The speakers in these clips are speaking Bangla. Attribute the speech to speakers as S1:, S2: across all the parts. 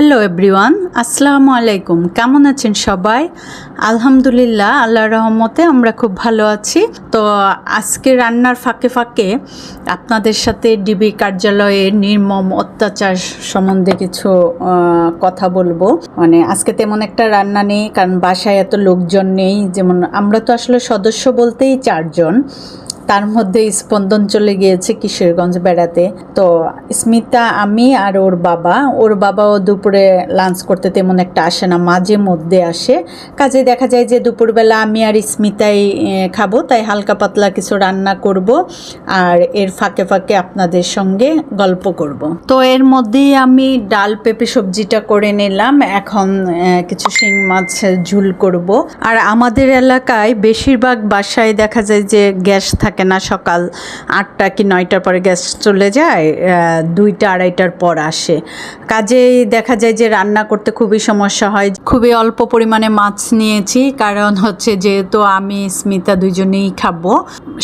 S1: হ্যালো এভরিওয়ান আসসালামু আলাইকুম কেমন আছেন সবাই? আলহামদুলিল্লাহ আল্লাহ রহমতে আমরা খুব ভালো আছি। তো আজকে রান্নার ফাঁকে ফাঁকে আপনাদের সাথে ডিবি কার্যালয়ের নির্মম অত্যাচার সম্বন্ধে কিছু কথা বলব। মানে আজকে তেমন একটা রান্না নেই, কারণ বাসায় এত লোকজন নেই। যেমন আমরা তো আসলে সদস্য বলতেই চারজন। তার মধ্যে স্পন্দন চলে গিয়েছে কিশোরগঞ্জ বেড়াতে। তো স্মিতা, আমি আর ওর বাবা, ওর বাবাও দুপুরে লাঞ্চ করতে তেমন একটা আসে না, মাঝে মধ্যে আসে। কাজে দেখা যায় যে দুপুরবেলা আমি আর স্মিতাই খাব, তাই হালকা পাতলা কিছু রান্না করব আর এর ফাঁকে ফাঁকে আপনাদের সঙ্গে গল্প করব। তো এর মধ্যেই আমি ডাল, পেঁপে সবজিটা করে নিলাম। এখন কিছু শিং মাছ ঝুল করব। আর আমাদের এলাকায় বেশিরভাগ বাসায় দেখা যায় যে গ্যাস থাকে না, সকাল আটটা কি নয়টার পরে গ্যাস চলে যায় দুইটা, আড়াইটার পর আসে। কাজেই দেখা যায় যে রান্না করতে খুবই সমস্যা হয়। খুবই অল্প পরিমাণে মাছ নিয়েছি, কারণ হচ্ছে যেহেতু আমি, স্মিতা দুজনেই খাব।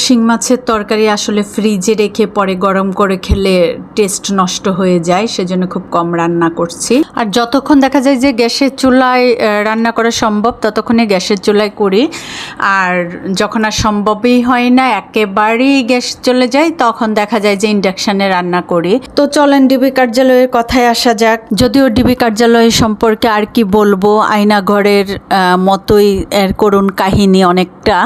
S1: শিং মাছের তরকারি আসলে ফ্রিজে রেখে পরে গরম করে খেলে টেস্ট নষ্ট হয়ে যায়, সেজন্য খুব কম রান্না করছি। আর যতক্ষণ দেখা যায় যে গ্যাসের চুলায় রান্না করা সম্ভব, ততক্ষণে গ্যাসের চুলায় করি। আর যখন আর সম্ভবই হয় না একেবারেই গ্যাস চলে যায়, তখন দেখা যায় যে ইন্ডাকশানে রান্না করি। তো চলেন ডিবি কার্যালয়ের কথায় আসা যাক। যদিও ডিবি কার্যালয় সম্পর্কে আর কি বলব আয়নাঘরের মতোই এর করুণ কাহিনী অনেকটা।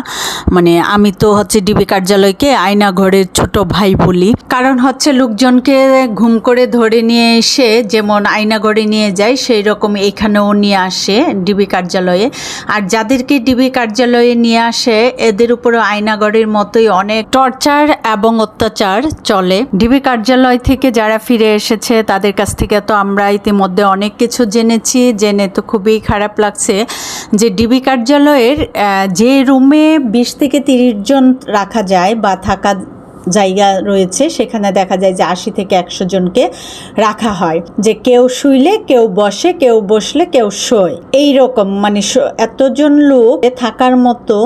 S1: মানে আমি তো হচ্ছে ডিবি কার্যালয়কে আয়নাঘরের ছোট ভাই বলি। কারণ হচ্ছে লোকজনকে ঘুম করে ধরে নিয়ে এসে যেমন আয়নাঘরে নিয়ে যায় সেই রকম এখানেও নিয়ে আসে ডিবি কার্যালয়ে। আর যাদেরকে ডিবি কার্যালয়ে নিয়ে আসে, এদের উপরে আয়নাঘরের মতোই অনেক টর্চার এবং অত্যাচার চলে। ডিবি কার্যালয় থেকে যারা ফিরে এসেছে, তাদের কাছ থেকে তো আমরা ইতিমধ্যে অনেক কিছু জেনেছি। জেনে তো খুবই খারাপ লাগছে যে ডিবি কার্যালয়ের যে রুমে বিশ থেকে তিরিশ জন রাখা যায় বা থাকা জায়গা রয়েছে, সেখানে দেখা যায় যে আশি থেকে একশো জনকে রাখা হয়। যে কেউ শুইলে, কেউ বসে, কেউ বসলে, কেউ শোয়। এই রকম মানে এতজন লোক থাকার মতো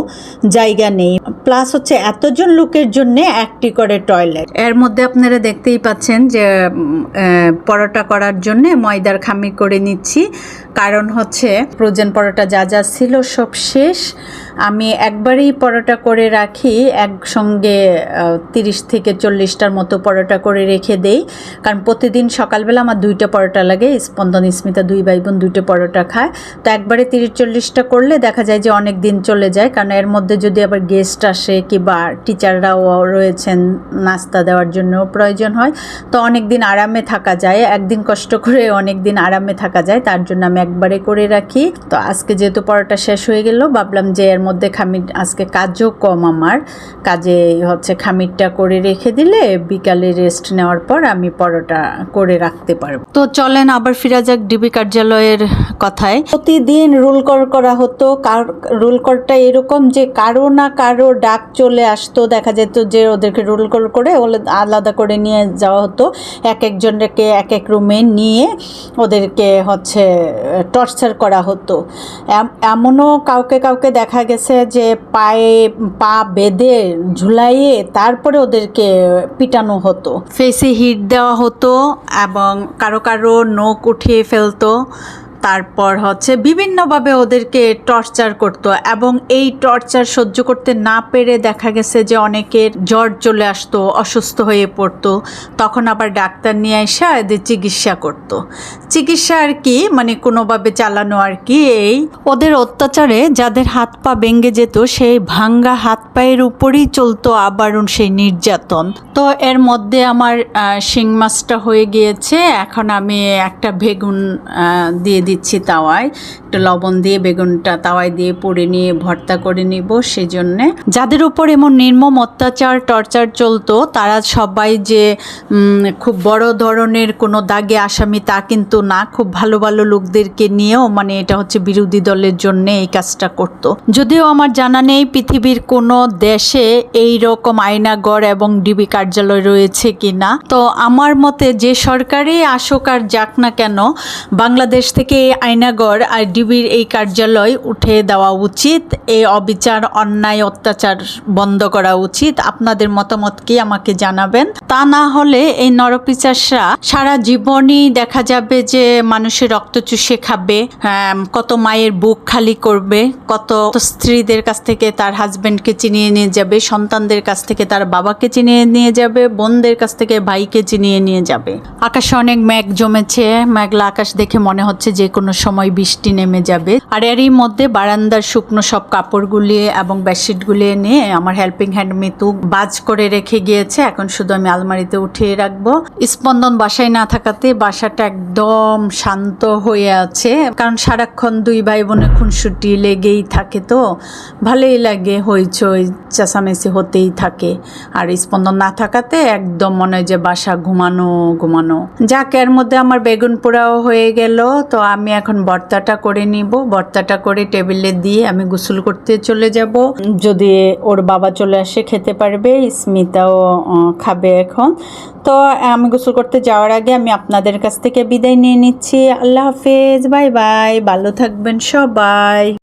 S1: জায়গা নেই। প্লাস হচ্ছে এতজন লোকের জন্য একটি করে টয়লেট। এর মধ্যে আপনারা দেখতেই পাচ্ছেন যে পরোটা করার জন্য ময়দার খামি করে নিচ্ছি। কারণ হচ্ছে, ফ্রোজেন পরোটা যা যা ছিল সব শেষ। আমি একবারেই পরোটা করে রাখি, একসঙ্গে তিরিশ থেকে চল্লিশটার মতো পরোটা করে রেখে দেই। কারণ প্রতিদিন সকালবেলা আমার দুইটা পরোটা লাগে, স্পন্দন স্মিতা দুই ভাই বোন দুইটা পরোটা খায়। তো একবারে তিরিশ চল্লিশটা করলে দেখা যায় যে অনেক দিন চলে যায়। কারণ এর মধ্যে যদি আবার গেস্ট আসে কিংবা টিচাররাও রয়েছেন, নাস্তা দেওয়ার জন্য প্রয়োজন হয়, তো অনেক দিন আরামে থাকা যায়। একদিন কষ্ট করে অনেক দিন আরামে থাকা যায়, তার জন্য আমি একবারে করে রাখি। তো আজকে যেহেতু পরোটা শেষ হয়ে গেল, ভাবলাম যে এর মধ্যে খামির আজকে কাজও কম আমার। কাজে হচ্ছে খামিরটা করে রেখে দিলে বিকালে রেস্ট নেওয়ার পর আমি পরোটা করে রাখতে পারব। তো চলেন আবার ফিরা যাক ডিবি কার্যালয়ের কথায়। প্রতিদিন রুল কর করা হতো কার রুল করটা এরকম যে কারও না কারও ডাক চলে আসতো দেখা যেত যে ওদেরকে রুল কর করে ওলে আলাদা করে নিয়ে যাওয়া হতো। এক একজনকে এক এক রুমে নিয়ে ওদেরকে হচ্ছে টর্চার করা হতো। এমনও কাউকে কাউকে দেখা গেছে যে পায়ে পা বেঁধে ঝুলাইয়ে তারপরে ওদেরকে পিটানো হতো। ফেসে হিট দেওয়া হতো এবং কারও কারও নখ উঠিয়ে ফেলতো। তারপর হচ্ছে বিভিন্নভাবে ওদেরকে টর্চার করতো এবং এই টর্চার সহ্য করতে না পেরে দেখা গেছে যে অনেকের জ্বর চলে আসতো অসুস্থ হয়ে পড়তো। তখন আবার ডাক্তার নিয়ে এসে এদের চিকিৎসা করতো। চিকিৎসা আর কি মানে কোনোভাবে চালানো আর কি এই ওদের অত্যাচারে যাদের হাত পা ভেঙে যেত সেই ভাঙ্গা হাত পায়ের উপরেই চলতো আবার সেই নির্যাতন। তো এর মধ্যে আমার শিং মাছটা হয়ে গিয়েছে। এখন আমি একটা আহ, দিয়ে দিচ্ছি তাওয়ায়। একটু লবণ দিয়ে, বেগুনটা তাওয়ায় দিয়ে পুড়ে নিয়ে, ভর্তা করে নিব সেই জন্যে যাদের উপর এমন নির্মম অত্যাচার, টর্চার চলতো, তারা সবাই যে খুব বড় ধরনের কোনো দাগে আসামি তা কিন্তু না, খুব ভালো ভালো লোকদেরকে নিয়েও মানে এটা হচ্ছে বিরোধী দলের জন্য এই কাজটা করত। যদিও আমার জানা নেই পৃথিবীর কোনো দেশে এই রকম আয়নাগর এবং ডিবি কার্যালয় রয়েছে কিনা। তো আমার মতে যে সরকারই আসুক আর যাক না কেন, বাংলাদেশ থেকে এই আয়নাগর আর ডিবির এই কার্যালয় উঠে দেওয়া উচিত। এই অবিচার অন্যায় অত্যাচার বন্ধ করা উচিত। আপনাদের মতামত কি আমাকে জানাবেন? তা না হলে এই নরপিচাসরা সারা জীবনই দেখা যাবে যে মানুষের রক্ত চুষে খাবে হ্যাঁ, কত মায়ের বুক খালি করবে কত স্ত্রীদের কাছ থেকে তার হাজবেন্ডকে চিনিয়ে নিয়ে যাবে সন্তানদের কাছ থেকে তার বাবাকে চিনিয়ে নিয়ে যাবে বোনদের কাছ থেকে ভাইকে চিনিয়ে নিয়ে যাবে। আকাশে অনেক মেঘ জমেছে মেঘলা আকাশ দেখে মনে হচ্ছে যে কোনো সময় বৃষ্টি নেমে যাবে। আর এরই মধ্যে বারান্দার শুকনো সব কাপড়গুলি এবং বেডশিট বেডশিটগুলি এনে আমার হেল্পিং হ্যান্ড মিতু বাজ করে রেখে গিয়েছে। এখন শুধু আমি আলমারিতে উঠিয়ে রাখব। স্পন্দন বাসায় না থাকাতে বাসাটা একদম শান্ত হয়ে আছে। কারণ সারাক্ষণ দুই ভাই বোনের খুনসুটি লেগেই থাকে তো। ভালোই লাগে, হইচই, চেঁচামেচি হতেই থাকে। আর স্পন্দন না থাকাতে একদম মনে হয় যে বাসা ঘুমানো ঘুমানো। যাক, এর মধ্যে আমার বেগুন পোড়াও হয়ে গেল। তো আমি এখন বর্তাটা করে নিব। বর্তাটা করে টেবিলে দিয়ে আমি গোসল করতে চলে যাব। যদি ওর বাবা চলে আসে, খেতে পারবে, স্মিতাও খাবে এখন। তো আমি গোসল করতে যাওয়ার আগে আমি আপনাদের কাছ থেকে বিদায় নিয়ে নিচ্ছি। আল্লাহ হাফেজ, বাই বাই, ভালো থাকবেন সবাই।